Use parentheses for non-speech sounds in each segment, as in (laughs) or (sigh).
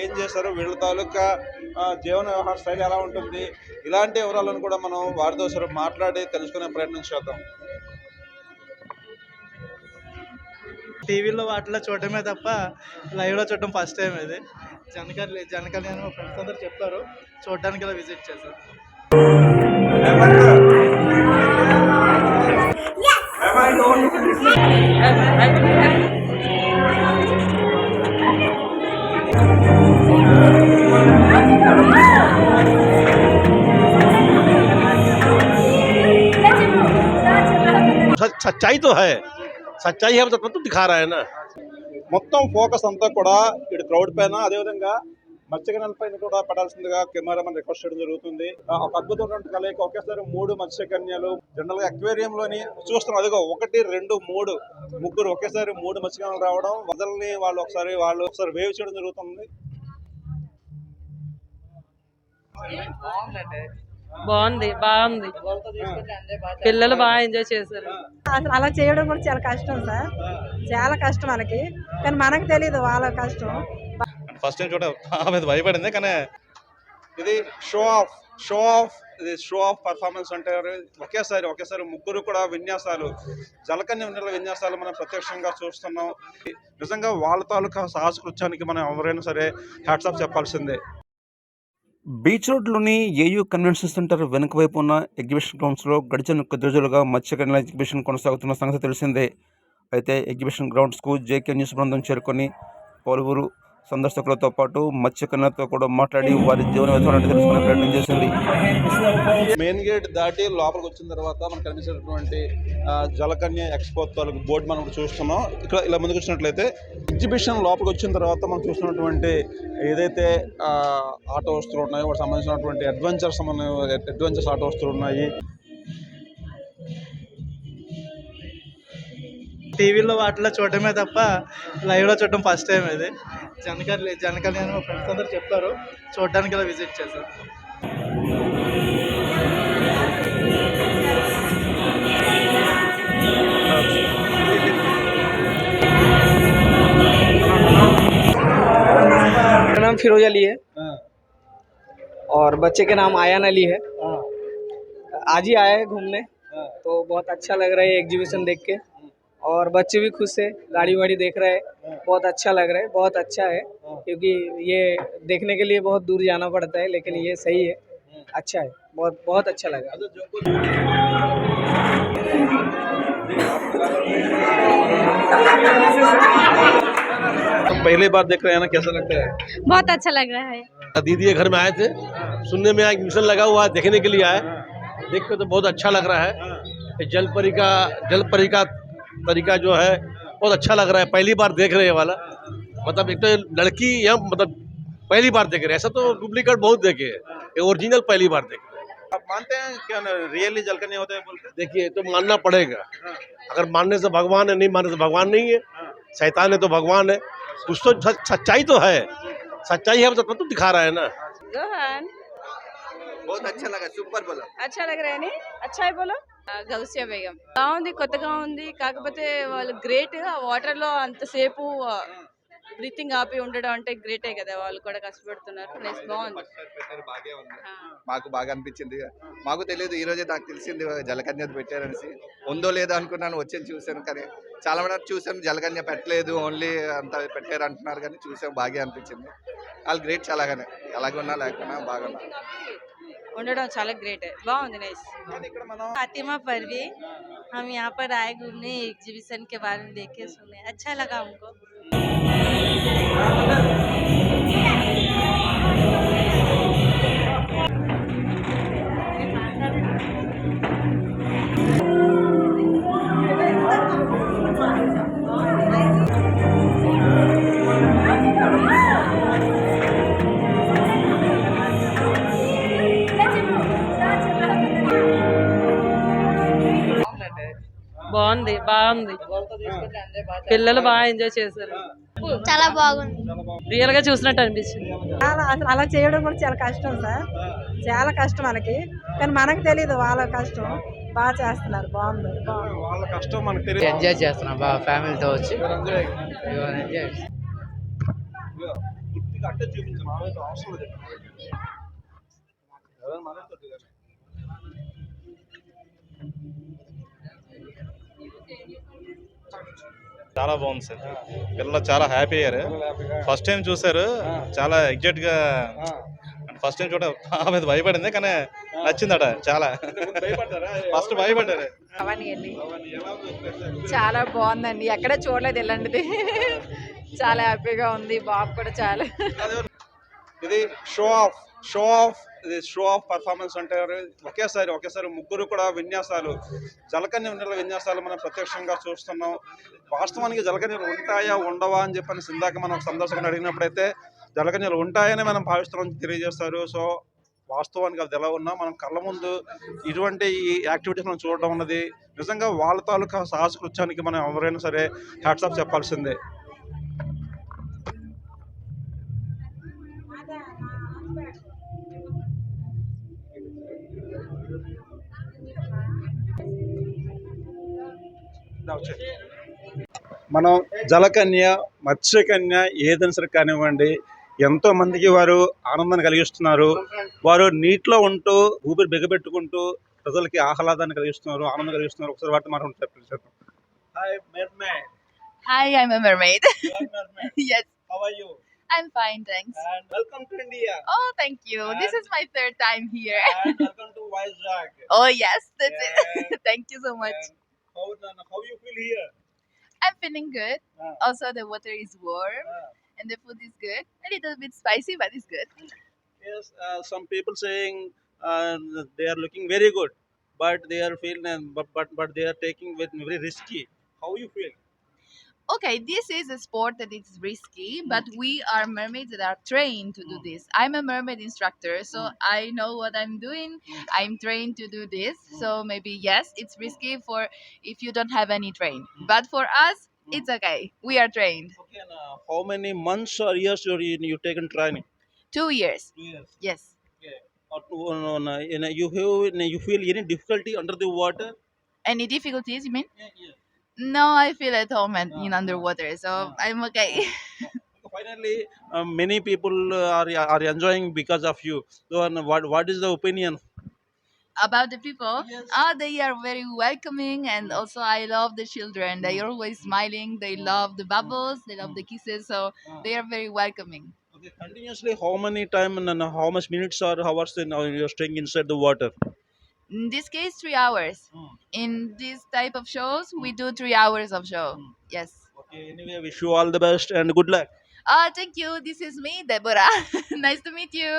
ఏం చేస్తారు వీళ్ళ తాలూకా జీవన వ్యవహార శైలి ఎలా ఉంటుంది? ఇలాంటి వివరాలను కూడా మనం వారితో సరే మాట్లాడి తెలుసుకునే ప్రయత్నం చేద్దాం. టీవీలో వాటిలో చూడటమే తప్ప లైవ్లో చూడటం ఫస్ట్ టైం ఇది. జనకల్ జనకల్ అని మా ఫ్రెండ్స్ అందరు చెప్పారు చూడడానికి ఇలా విజిట్ చేశారు. सच्चाई तो है। सच्चाई है तो, तो दिखा रहा है ना। मतलब फोकस अंत क्रउड पैना अदे विधा మత్స్యగణాల పైన కూడా పడాల్సిందిగా కెమెరామెన్ రిక్వెస్ట్ చేయడం జరుగుతుంది. ఒక అద్భుతమైనటువంటి కలయిక ఒకేసారి మూడు మత్స్యకన్యలు జనరల్గా అక్వేరియం లోని చూస్తున్నాం. అదిగో ఒకటి రెండు మూడు ముగ్గురు ఒకేసారి మూడు మత్స్యకన్యలు రావడం వదలని వాళ్ళు ఒకసారి వాళ్ళు ఒకసారి వేవ్ చేయడం జరుగుతుంది. బాగుంది బాగుంది. పిల్లలు బాగా ఎంజాయ్ చేశారు. అసలు అలా చేయడం కూడా చాలా కష్టం సార్. చాలా కష్టం మనకి. కానీ మనకు తెలియదు వాళ్ళ కష్టం. ఫస్ట్ టైం చూడ (laughs) ఆమె భయపడింది కానీ ఇది షో ఆఫ్ షో ఆఫ్ ఇది షో ఆఫ్ పర్ఫార్మెన్స్ అంటే ఒకేసారి ఒకేసారి ముగ్గురు కూడా విన్యాసాలు జలకన్య ఉన్నల విన్యాసాలు మనం ప్రత్యక్షంగా చూస్తున్నాం. నిజంగా వాళ్ళ తాలూకా సాహసకృత్యానికి మనం ఎవరైనా సరే హ్యాట్సాప్ చెప్పాల్సిందే. బీచ్ రోడ్లోని ఏయూ కన్వెన్షన్ సెంటర్ వెనుక వైపు ఉన్న ఎగ్జిబిషన్ గ్రౌండ్స్లో గడిచిన కొద్ది రోజులుగా మత్స్యకన్యల ఎగ్జిబిషన్ కొనసాగుతున్న సంగతి తెలిసిందే. అయితే ఎగ్జిబిషన్ గ్రౌండ్స్కు జేకే న్యూస్ బృందం చేరుకొని పలువురు సందర్శకులతో పాటు మత్స్యకన్యలతో కూడా మాట్లాడి వారి జీవన విధానాన్ని తెలుసుకునే ప్రయత్నం చేసింది. మెయిన్ గేట్ దాటి లోపలికి వచ్చిన తర్వాత మనకు కనిపించేటటువంటి ఆ, జలకన్య ఎక్స్పో తాలూకు బోర్డు మనం చూస్తున్నాం. ఇక్కడ ఇలా ముందుకు వచ్చినట్లయితే ఎగ్జిబిషన్ లోపలికి వచ్చిన తర్వాత మనం చూస్తున్నటువంటి ఏదైతే ఆటో వస్తువులు ఉన్నాయో వాటికి సంబంధించినటువంటి అడ్వెంచర్ సంబంధ అడ్వెంచర్స్ ఆటో వస్తువులు ఉన్నాయి. టీవీలో వాటిలో చూడటమే తప్ప లైవ్లో చూడటం ఫస్ట్ టైం ఇది. జనకల్ జనకల్ అని మా ఫ్రెండ్స్ అందరు చెప్పారు చూడడానికి ఇలా విజిట్ చేశారు मेरा नाम फिरोज अली है और बच्चे के नाम आयान अली है आज ही आए हैं घूमने तो बहुत अच्छा लग रहा है एग्जीबिशन देख के और बच्चे भी खुश है गाड़ी वाड़ी देख रहे हैं। बहुत अच्छा लग रहा है बहुत अच्छा है क्योंकि ये देखने के लिए बहुत दूर जाना पड़ता है लेकिन ये सही है। अच्छा है बहुत बहुत अच्छा लगा। पहली बार देख रहे हैं ना कैसा लगता है? बहुत अच्छा लग रहा है। दीदी घर में आए थे सुनने में एग्जीबिशन लगा हुआ है देखने के लिए आए। देख के तो बहुत अच्छा लग रहा है। ये जल परी का जल परी का तरीका जो है बहुत अच्छा लग रहा है पहली बार देख रहे हैं वाला। मतलब एक तो लड़की या मतलब पहली बार देख रहे हैं ऐसा तो डुप्लीकेट बहुत देखे है। ओरिजिनल पहली बार देख रहे हैं। आप मानते हैं क्या रियली जल नहीं होते बोलते देखिए तो मानना पड़ेगा। हाँ। अगर मानने से भगवान है नहीं मानने से भगवान नहीं है। हाँ। शैतान है तो भगवान है। कुछ तो सच्चाई तो है। सच्चाई है तो दिखा रहा है ना। बहुत अच्छा लगा सुपर बोला అచ్చా లగ్ రా అచ్చా బోలో గౌసియా బేగం బాగుంది కొత్తగా ఉంది కాకపోతే వాళ్ళు గ్రేట్ ఆ వాటర్ లో అంతసేపు బ్రీతింగ్ ఆపి ఉండడం అంటే గ్రేటే కదా వాళ్ళు కూడా కష్టపడుతున్నారు నెక్స్ట్ బాగుంది బాగే ఉంది ఆ. మాకు బాగా అనిపించింది మాకు తెలియదు ఈ రోజే నాకు తెలిసింది జలకన్య పెట్టారనేసి ఉందో లేదో అనుకున్నాను వచ్చి చూశాను కానీ చాలా మంది చూసాను జలకన్య పెట్టలేదు ఓన్లీ అంత పెట్టారు అంటున్నారు కానీ చూసాం బాగా అనిపించింది వాళ్ళు గ్రేట్ చాలాగానే ఎలాగున్నా లేకున్నా బాగున్నా ఉండడం చాలా గ్రేట్ బాగుంది నైస్ ఇక్కడ మనం फातिमा परवीन हम यहाँ पर आए घूमने एग्जीबिशन के बारे में देखे सुने अच्छा लगा हमको బాగుంది బాగుంది. పిల్లలు బాగా ఎంజాయ్ చేశారు. చాలా బాగుంది. రియల్గా చూసినట్టు అనిపించింది. చాలా అసలు అలా చేయడం కూడా చాలా కష్టం సార్. చాలా కష్టం మనకి. కానీ మనకు తెలియదు వాళ్ళ కష్టం. బాగా చేస్తున్నారు. బాగుంది. వాళ్ళ కష్టం మనకు తెలియదు ఎంజాయ్ చేస్తున్నాం. బాగా ఫ్యామిలీతో వచ్చి. చూపించు. చాలా బాగుంది సార్. పిల్లలు చాలా హ్యాపీ అయ్యారు. ఫస్ట్ టైం చూసారు చాలా ఎగ్జాక్ట్గా ఫస్ట్ టైం చూడ ఆమె భయపడింది కానీ నచ్చిందట చాలా? ఫస్ట్ భయపడ్డారు? చాలా బాగుందండి. ఎక్కడ చూడలేదు ఇలాంటిది. చాలా హ్యాపీగా ఉంది. బాబు కూడా చాలా. ఇది షో ఆఫ్. షో ఆఫ్ ఇది షో ఆఫ్ పర్ఫార్మెన్స్ అంటారు ఒకేసారి ఒకేసారి ముగ్గురు కూడా విన్యాసాలు. జలకన్య నీళ్ళ విన్యాసాలు మనం ప్రత్యక్షంగా చూస్తున్నాం. వాస్తవానికి జలకన్యలు ఉంటాయా ఉండవా అని చెప్పని ఇందాక మనం సందర్శకుని అడిగినప్పుడైతే జలకన్యలు ఉంటాయని మనం భావిస్తున్నాం తెలియజేస్తారు. సో వాస్తవానికి అది ఎలా ఉన్నా మనం కళ్ళ ముందు ఇటువంటి ఈ యాక్టివిటీస్ మనం చూడడం ఉన్నది నిజంగా వాళ్ళ తాలూకా సాహస కృత్యానికి మనం ఎవరైనా సరే హ్యాట్సాప్ చెప్పాల్సిందే. మనం జలకన్య మత్స్యకన్య ఏదైనా సరే కానివ్వండి ఎంతో మందికి వారు ఆనందాన్ని కలిగిస్తున్నారు. వారు నీటిలో ఉంటూ ఊపిరి బిగబెట్టుకుంటూ ప్రజలకి ఆహ్లాదాన్ని కలిగిస్తున్నారు ఆనందం కలిగిస్తున్నారు. ఒకసారి వాటి మనం చెప్పేసారు hi mermaid Hi, I'm a mermaid. (laughs) yes, how are you I'm fine, thanks. And welcome to India. Oh, thank you. And this is my third time here. and welcome to Vizag. (laughs) Oh, yes, that's and it. (laughs) thank you so much. How, how you feel here? I'm feeling good. Ah. Also, the water is warm ah. and the food is good. A little bit spicy, but it's good. Yes, uh, some people saying uh, they are looking very good, but they are feeling, but, but, but they are taking with very risky. How you feel? Okay, this is a sport that is risky, but we are mermaids that are trained to do this. I'm a mermaid instructor, so I know what I'm doing. I'm trained to do this, so maybe yes, it's risky for if you don't have any train. But for us, it's okay. We are trained. Okay, and, uh, how many months or years you you taken training? Two years. Two years. Yes. Or two, uh, no, no, you you have you feel any difficulty under the water? Any difficulties, you mean? Yeah, yeah. No, I feel at home and in Ah, underwater, so ah. I'm okay. Finally, uh, many people uh, are are enjoying because of you. So, and what what is the opinion? About the people, Yes. ah, they are very welcoming, and also I love the children. They are always smiling. They love the bubbles. They love the kisses. So they are very welcoming. Okay, continuously, how many time and uh, how much minutes or hours in, uh, you're staying inside the water? in this case three hours. Mm. in this type of shows we hmm. do three hours of show. Mm. yes. Okay, anyway, wish you all the best and good luck. ah thank you. This is me deborah. (laughs) Nice to meet you.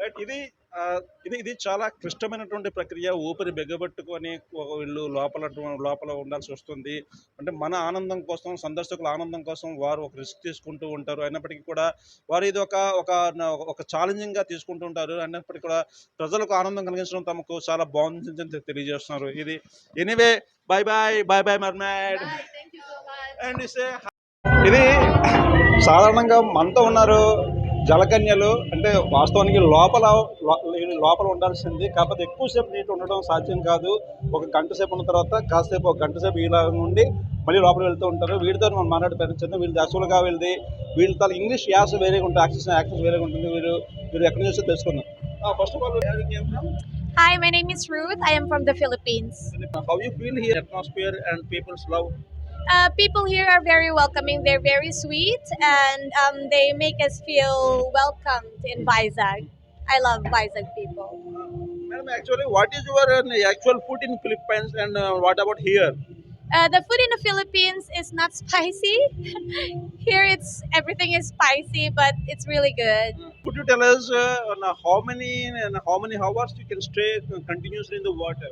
Right, ఇది ఇది ఇది చాలా క్లిష్టమైనటువంటి ప్రక్రియ. ఊపిరి బిగబెట్టుకొని వీళ్ళు లోపల లోపల ఉండాల్సి వస్తుంది. అంటే మన ఆనందం కోసం సందర్శకుల ఆనందం కోసం వారు ఒక రిస్క్ తీసుకుంటూ ఉంటారు. అయినప్పటికీ కూడా వారు ఇది ఒక ఒక ఒక ఛాలెంజింగ్గా తీసుకుంటూ ఉంటారు. అయినప్పటికీ కూడా ప్రజలకు ఆనందం కలిగించడం తమకు చాలా బాగుంది తెలియజేస్తున్నారు. ఇది anyway bye bye bye bye mermaid. And ఇది సాధారణంగా మనతో ఉన్నారు. జలకన్యలు అంటే వాస్తవానికి లోపల లోపల ఉండాల్సింది. కాకపోతే ఎక్కువసేపు నీటి ఉండడం సాధ్యం కాదు. ఒక గంట సేపు ఉన్న తర్వాత కాసేపు ఒక గంట సేపు ఇలా ఉండి మళ్ళీ లోపల వెళ్తూ ఉంటారు. వీడితో మనం మాట్లాడి ప్రయత్నించారు వీళ్ళు వీళ్ళది వీళ్ళ తల ఇంగ్లీష్ యాస వేరేగా ఉంటుంది యాక్సెస్ యాక్సెస్ వేరేగా ఉంటుంది. వీళ్ళు వీళ్ళు ఎక్కడి నుంచి తెలుసుకుందాం. First of all Hi, my name is Ruth. I am from the Philippines. How you feel here atmosphere and peoples love Uh, people here are very welcoming. They're very sweet and um, they make us feel welcomed in Vizag. I love Vizag people. Madam, actually, what is your uh, actual food in Philippines and uh, what about here? Uh, the food in the Philippines is not (laughs) spicy. here, it's everything is spicy, but it's really good. Could you tell us uh, on, uh, how many and how many hours you can stay continuously in the water?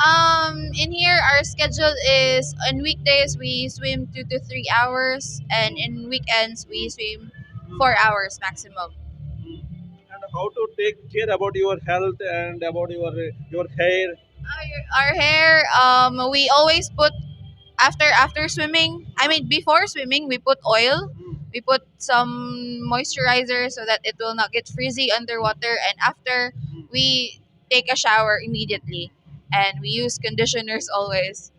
Um, in here, our schedule is on weekdays we swim two to three hours, and in weekends we swim four hours maximum. And how to take care about your health and about your uh, your hair? Our, our hair, um, we always put after after swimming. I mean, before swimming, we put oil. We put some moisturizer so that it will not get frizzy underwater, and after we take a shower immediately. and we use conditioners always.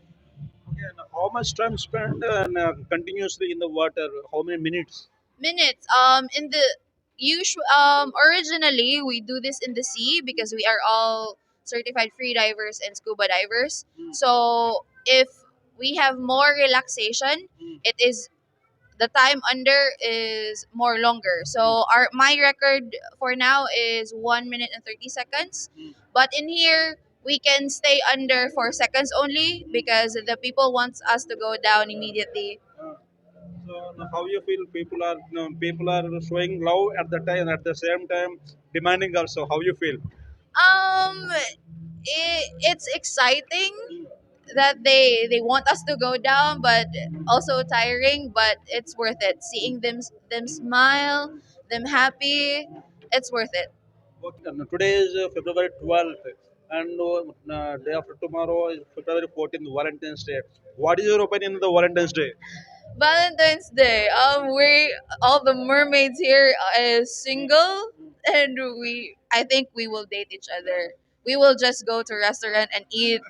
Okay, and how much time spent and uh, continuously in the water? How many minutes? minutes. Um, in the usual, um, originally we do this in the sea because we are all certified free divers and scuba divers. Mm. So if we have more relaxation, Mm. it is the time under is more longer. So our my record for now is one minute and thirty seconds, Mm. but in here we can stay under four seconds only because the people wants us to go down immediately. So how you feel? People are you know, people are showing love at the time at the same time demanding also. How you feel? Um, it, it's exciting that they they want us to go down, but also tiring. But it's worth it. Seeing them them smile, them happy, it's worth it. Today is uh, February 12th, and uh, uh, day after tomorrow is February 14th, Valentine's Day. What is your opinion on the Valentine's Day? Valentine's Day. Um, we all the mermaids here is single, and we I think we will date each other. We will just go to restaurant and eat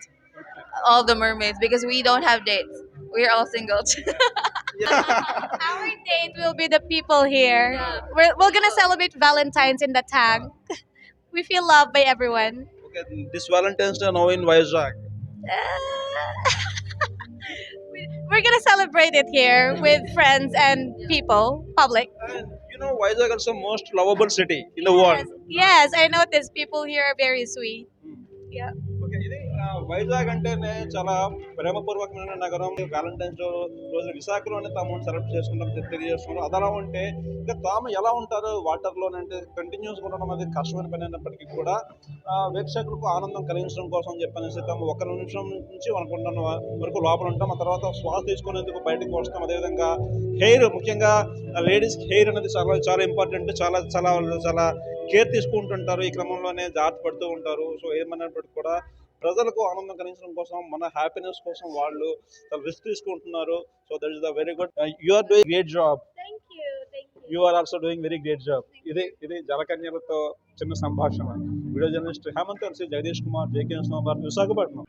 all the mermaids because we don't have dates. We're all single. (laughs) Our date will be the people here. We're, we're gonna celebrate Valentine's in the tag. (laughs) we feel loved by everyone. Okay, this Valentine's Day now in Vizag. (laughs) We're gonna celebrate it here with friends and people, public. And you know, Vizag also most lovable city in the world. Yes, I noticed people here are very sweet. Hmm. Yeah. Vizag అంటేనే చాలా ప్రేమపూర్వకమైన నగరం. Valentine's రోజు విశాఖలోనే తాము select చేసుకుంటాం తెలియజేసుకున్నాం తెలియజేస్తున్నారు ఉంటే ఇంకా తాము ఎలా ఉంటారు వాటర్లోనే అంటే కంటిన్యూస్గా ఉండడం అనేది కష్టమైన పని అయినప్పటికీ కూడా వీక్షకులకు ఆనందం కలిగించడం కోసం చెప్పనేసి తాము ఒక నిమిషం నుంచి అనుకుంటున్న వరకు లోపల ఉంటాం. ఆ తర్వాత శ్వాస తీసుకునేందుకు బయటకు వస్తాం. అదేవిధంగా హెయిర్ ముఖ్యంగా లేడీస్ హెయిర్ అనేది చాలా చాలా ఇంపార్టెంట్ చాలా చాలా వాళ్ళు చాలా కేర్ తీసుకుంటుంటారు. ఈ క్రమంలోనే జాగ్రత్త పడుతూ ఉంటారు. సో ఏమన్నప్పటికీ కూడా ప్రజలకు ఆనందం కలిగించడం కోసం మన హ్యాపీనెస్ కోసం వాళ్ళు చాలా రిస్క్ తీసుకుంటున్నారు. So that is the very good you are doing great job. You are also doing very great job ఇది ఇది జలకన్యలతో చిన్న సంభాషణ. Video journalist Hemanth Sri Jagadish Kumar JK Bharat Visakhapatnam.